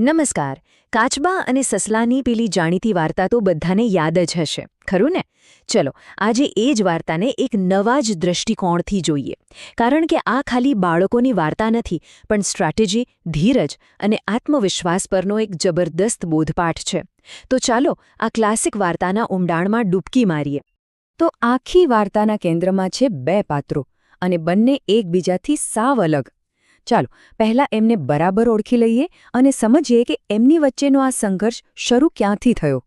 નમસ્કાર. કાચબા અને સસલાની પેલી જાણીતી વાર્તા તો બધાને યાદ જ હશે, ખરું ને? ચલો, આજે એ જ વાર્તાને એક નવા જ દૃષ્ટિકોણથી જોઈએ. કારણ કે આ ખાલી બાળકોની વાર્તા નથી, પણ સ્ટ્રેટેજી, ધીરજ અને આત્મવિશ્વાસ પરનો એક જબરદસ્ત બોધપાઠ છે. તો ચાલો, આ ક્લાસિક વાર્તાના ઊંડાણમાં ડૂબકી મારીએ. તો આખી વાર્તાના કેન્દ્રમાં છે બે પાત્રો અને બંને એકબીજાથી સાવ અલગ. ચાલો, પહેલા એમને બરાબર ઓળખી લઈએ અને સમજીએ કે એમની વચ્ચેનો આ સંઘર્ષ શરૂ ક્યાંથી થયો.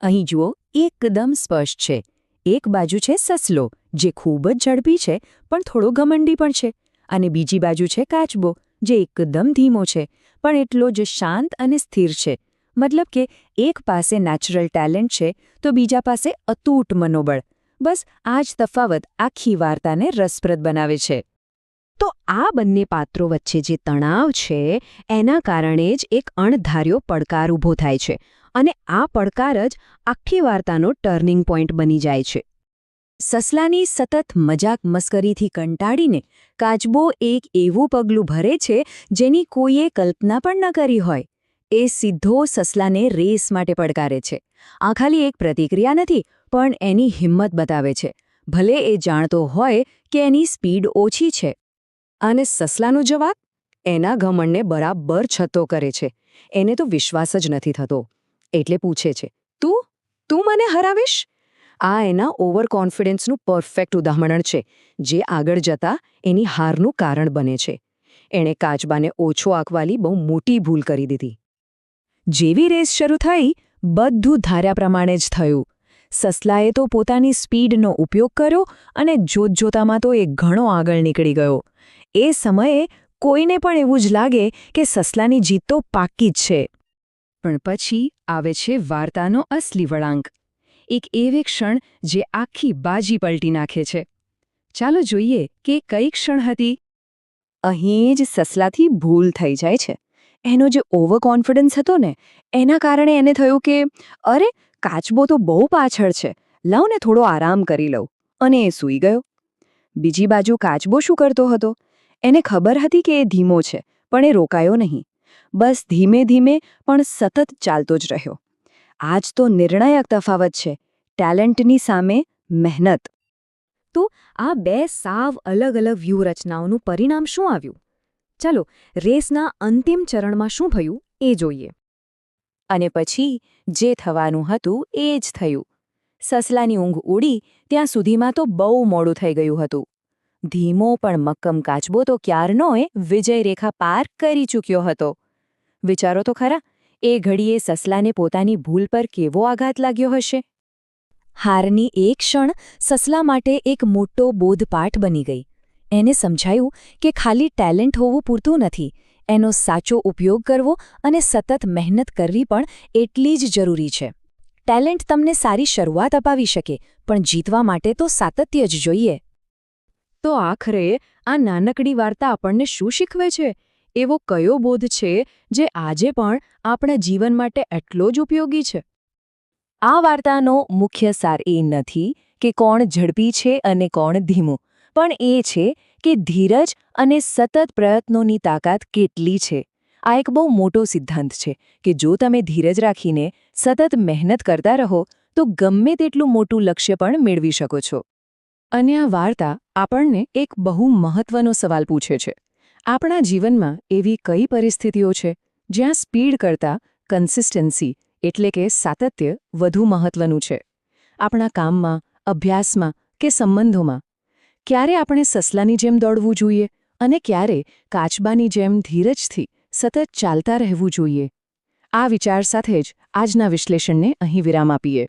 અહીં જુઓ, એકદમ સ્પષ્ટ છે. એક બાજુ છે સસલો, જે ખૂબ જ ઝડપી છે, પણ થોડો ઘમંડી પણ છે. અને બીજી બાજુ છે કાચબો, જે એકદમ ધીમો છે, પણ એટલો જ શાંત અને સ્થિર છે. મતલબ કે એક પાસે નેચરલ ટેલેન્ટ છે, તો બીજા પાસે અતૂટ મનોબળ. બસ આ જ તફાવત આખી વાર્તાને રસપ્રદ બનાવે છે. તો આ બંને પાત્રો વચ્ચે જે તણાવ છે, એના કારણે જ એક અણધાર્યો પડકાર ઊભો થાય છે અને આ પડકાર જ આખી વાર્તાનો ટર્નિંગ પોઈન્ટ બની જાય છે. સસલાની સતત મજાક મસ્કરીથી કંટાળીને કાચબો એક એવું પગલું ભરે છે જેની કોઈએ કલ્પના પણ ન કરી હોય. એ સીધો સસલાને રેસ માટે પડકારે છે. આ ખાલી એક પ્રતિક્રિયા નથી, પણ એની હિંમત બતાવે છે. ભલે એ જાણતો હોય કે એની સ્પીડ ઓછી છે. અને સસલાનો જવાબ? એના ઘમંડને બરાબર છતો કરે છે. એને તો વિશ્વાસ જ નથી થતો. એટલે પૂછે છે, તું? તું મને હરાવીશ? આ એના ઓવર કોન્ફિડન્સનું પરફેક્ટ ઉદાહરણ છે, જે આગળ જતા એની હારનું કારણ બને છે. એણે કાચબાને ઓછો આંકવાલી બહુ મોટી ભૂલ કરી દીધી. જેવી રેસ શરૂ થઈ, બધું ધાર્યા પ્રમાણે જ થયું. સસલાએ તો પોતાની સ્પીડનો ઉપયોગ કર્યો અને જોતજોતામાં તો એ ઘણો આગળ નીકળી ગયો. એ સમયે કોઈને પણ એવું જ લાગે કે સસલાની જીત તો પાકી જ છે. પણ પછી આવે છે વાર્તાનો અસલી વળાંક. એક એવી ક્ષણ જે આખી બાજી પલટી નાખે છે. ચાલો જોઈએ કે કઈ ક્ષણ હતી. અહીં જ સસલાથી ભૂલ થઈ જાય છે. એનો જે ઓવર કોન્ફિડન્સ હતો ને, એના કારણે એને થયું કે, અરે, કાચબો તો બહુ પાછળ છે. લઉં ને થોડો આરામ કરી લઉં. અને એ સૂઈ ગયો. બીજી બાજુ કાચબો શું કરતો હતો? એને ખબર હતી કે એ ધીમો છે, પણ એ રોકાયો નહીં. બસ ધીમે ધીમે પણ સતત ચાલતો જ રહ્યો. આ જ તો નિર્ણાયક તફાવત છે, ટેલેન્ટની સામે મહેનત. તો આ બે સાવ અલગ અલગ વ્યૂહરચનાઓનું પરિણામ શું આવ્યું? ચાલો, રેસના અંતિમ ચરણમાં શું થયું એ જોઈએ. અને પછી જે થવાનું હતું એ જ થયું. સસલાની ઊંઘ ઉડી, ત્યાં સુધીમાં તો બહુ મોડું થઈ ગયું હતું. ધીમો પણ મક્કમ કાચબો તો ક્યારનોએ વિજય રેખા પાર કરી ચૂક્યો હતો. વિચારો તો ખરા, એ ઘડીએ સસલાને પોતાની ભૂલ પર કેવો આઘાત લાગ્યો હશે? હારની એક ક્ષણ સસલા માટે એક મોટો બોધપાઠ બની ગઈ. એને સમજાયું કે ખાલી ટેલેન્ટ હોવું પૂરતું નથી. એનો સાચો ઉપયોગ કરવો અને સતત મહેનત કરવી પણ એટલી જ જરૂરી છે. ટેલેન્ટ તમને સારી શરૂઆત અપાવી શકે, પણ જીતવા માટે તો સાતત્ય જ જોઈએ. તો આખરે આ નાનકડી વાર્તા આપણને શું શીખવે છે? એવો કયો બોધ છે જે આજે પણ આપણા જીવન માટે એટલો જ ઉપયોગી છે? આ વાર્તાનો મુખ્ય સાર એ નથી કે કોણ ઝડપી છે અને કોણ ધીમું, પણ એ છે કે ધીરજ અને સતત પ્રયત્નોની તાકાત કેટલી છે. આ એક બહુ મોટો સિદ્ધાંત છે કે જો તમે ધીરજ રાખીને સતત મહેનત કરતા રહો, તો ગમે તેટલું મોટું લક્ષ્ય પણ મેળવી શકો છો. અને આ વાર્તા આપણને એક બહુ મહત્વનો સવાલ પૂછે છે. આપણા જીવનમાં એવી કઈ પરિસ્થિતિઓ છે જ્યાં સ્પીડ કરતાં કન્સિસ્ટન્સી એટલે કે સાતત્ય વધુ મહત્વનું છે? આપણા કામમાં, અભ્યાસમાં કે સંબંધોમાં? ક્યારે આપણે સસલાની જેમ દોડવું જોઈએ અને ક્યારે કાચબાની જેમ ધીરજથી સતત ચાલતા રહેવું જોઈએ? આ વિચાર સાથે જ આજના વિશ્લેષણને અહીં વિરામ આપીએ.